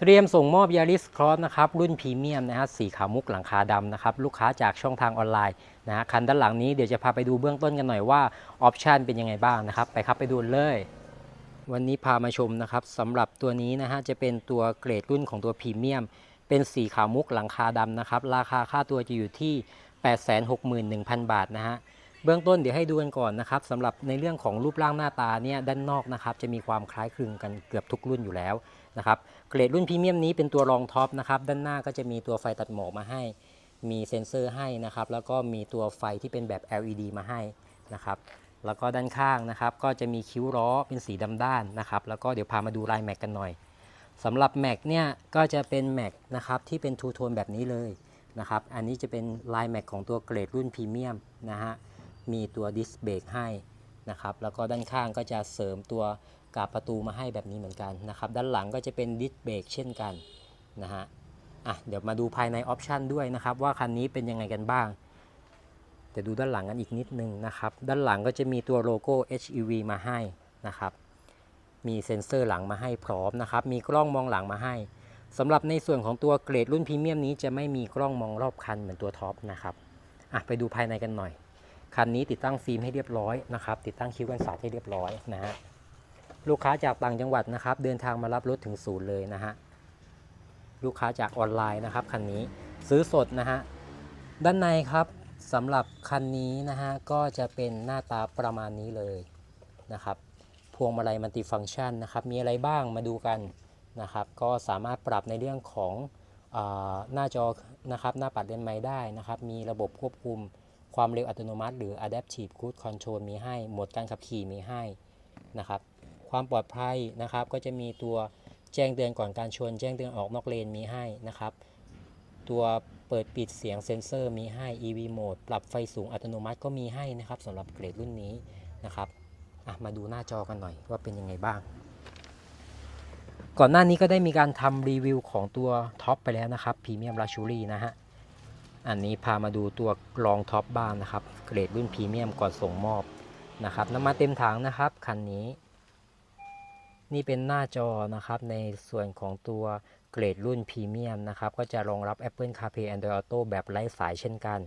เตรียมส่งมอบยาริสครอสนะครับรุ่นพรีเมียมนะฮะสีขาวมุกหลังคาดำนะครับลูกค้าจากช่องทางออนไลน์นะฮะคันด้านหลังนี้เดี๋ยวจะพาไปดูเบื้องต้นกันหน่อยว่าออปชันเป็นยังไงบ้างนะครับไปครับไปดูเลย วันนี้พามาชมนะครับสำหรับตัวนี้นะฮะจะเป็นตัวเกรดรุ่นของตัวพรีเมียม เป็นสีขาวมุกหลังคาดำนะครับราคาค่าตัวจะอยู่ที่ 861,000 บาทนะฮะ เบื้องต้นเดี๋ยวให้ดูกันก่อนนะครับสำหรับในเรื่องของรูปร่างหน้าตาเนี่ยด้านนอกนะครับจะมีความคล้ายคลึงกันเกือบทุกรุ่นอยู่แล้วนะครับเกรดรุ่นพรีเมียมนี้เป็นตัวรองท็อปนะครับด้านหน้าก็จะมีตัวไฟตัดหมอกมาให้ มีเซ็นเซอร์ให้นะครับแล้วก็มีตัวไฟที่เป็นแบบ LED มาให้นะครับแล้วก็ด้านข้างนะครับก็จะมีคิ้วล้อเป็นสีดำด้านนะครับแล้วก็เดี๋ยวพามาดูลายแม็กกันหน่อยสำหรับแม็กเนี่ยก็จะเป็นแม็กนะครับที่เป็นทูโทนแบบนี้เลยนะครับอันนี้จะเป็นลายแม็กของตัวเกรดรุ่นพรีเมียมนะฮะ มีตัวดิสเบรกให้นะครับแล้วก็ด้านข้างก็จะเสริมตัวกาบประตูมาให้แบบนี้เหมือนกันนะครับ ด้านหลังก็จะเป็นดิสเบรกเช่นกันนะฮะอะเดี๋ยวมาดูภายในออปชันด้วยนะครับ ว่าคันนี้เป็นยังไงกันบ้างเดี๋ยวดูด้านหลังกันอีกนิดนึงนะครับ ด้านหลังก็จะมีตัวโลโก้ HEV มาให้นะครับ มีเซ็นเซอร์หลังมาให้พร้อมนะครับ มีกล้องมองหลังมาให้สำหรับในส่วนของตัวเกรดรุ่นพรีเมียมนี้จะไม่มีกล้องมองรอบคันเหมือนตัวท็อปนะครับอะไปดูภายในกันหน่อย คันนี้ติดตั้งฟิล์มให้เรียบร้อยนะครับติดตั้งคิ้วกันสาดให้เรียบร้อยนะฮะลูกค้าจากต่างจังหวัดนะครับ เดินทางมารับรถถึงศูนย์เลยนะฮะลูกค้าจากออนไลน์นะครับคันนี้ซื้อสดนะฮะด้านในครับสำหรับคันนี้นะฮะก็จะเป็นหน้าตาประมาณนี้เลยนะครับพวงมาลัยมัลติฟังก์ชันนะครับมีอะไรบ้างมาดูกันนะครับก็สามารถปรับในเรื่องของอหน้าจอนะครับหน้าปัดเลนส์ไม้ได้นะครับ มีระบบควบคุม ความเร็วอัตโนมัติ หรือ Adaptive Cruise Control มีให้ โหมดการขับขี่มีให้นะครับ ความปลอดภัยนะครับ ก็จะมีตัวแจ้งเตือนก่อนการชน แจ้งเตือนออกนอกเลนมีให้นะครับ ตัวเปิดปิดเสียงเซ็นเซอร์มีให้ EV Mode ปรับไฟสูงอัตโนมัติก็มีให้นะครับสำหรับเกรดรุ่นนี้นะครับมาดูหน้าจอกันหน่อยว่าเป็นยังไงบ้าง ก่อนหน้านี้ก็ได้มีการทำรีวิวของตัวท็อปไปแล้วนะครับพรีเมียมลักชูรี่นะฮะ อันนี้พามาดูตัวรองท็อปบ้างนะครับ เกรดรุ่นพรีเมียมก่อนส่งมอบนะครับน้ำมันเต็มถังนะครับคันนี้ นี่เป็นหน้าจอนะครับในส่วนของตัวเกรดรุ่นพรีเมียมนะครับก็จะรองรับ Apple CarPlay Android Auto แบบไร้สายเช่นกัน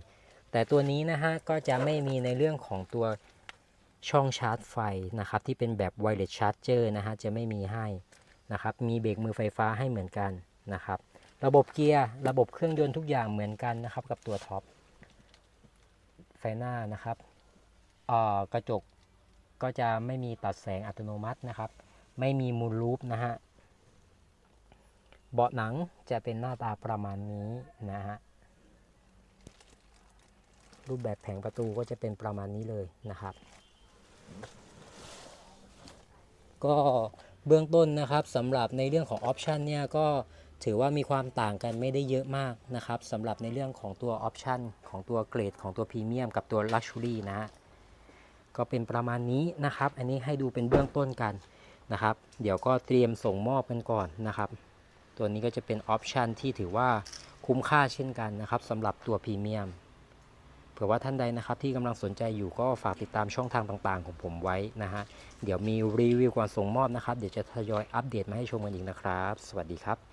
แต่ตัวนี้นะฮะก็จะไม่มีในเรื่องของตัวช่องชาร์จไฟนะครับที่เป็นแบบ Wireless Charger นะฮะจะไม่มีให้นะครับมีเบรกมือไฟฟ้าให้เหมือนกันนะครับ ระบบเกียร์ระบบเครื่องยนต์ทุกอย่างเหมือนกันนะครับกับตัวท็อปไฟหน้านะครับกระจกก็จะไม่มีตัดแสงอัตโนมัตินะครับ ไม่มีมูลรูปนะฮะเบาะหนังจะเป็นหน้าตาประมาณนี้นะฮะรูปแบบแผงประตูก็จะเป็นประมาณนี้เลยนะครับ ก็เบื้องต้นนะครับสำหรับในเรื่องของออปชันเนี่ยก็ ถือว่ามีความต่างกันไม่ได้เยอะมากนะครับสำหรับในเรื่องของตัวออปชันของตัวเกรดของตัวพรีเมียมกับตัวลักชูรี่นะฮะก็เป็นประมาณนี้นะครับ อันนี้ให้ดูเป็นเบื้องต้นกันนะครับ เดี๋ยวก็เตรียมส่งมอบกันก่อนนะครับ ตัวนี้ก็จะเป็นออปชันที่ถือว่าคุ้มค่าเช่นกันนะครับสำหรับตัวพรีเมียมเผื่อว่าท่านใดนะครับที่กำลังสนใจอยู่ก็ฝากติดตามช่องทางต่างๆ ของผมไว้นะฮะเดี๋ยวมีรีวิวก่อนส่งมอบนะครับ เดี๋ยวจะทยอยอัปเดตมาให้ชมกันอีกนะครับ สวัสดีครับ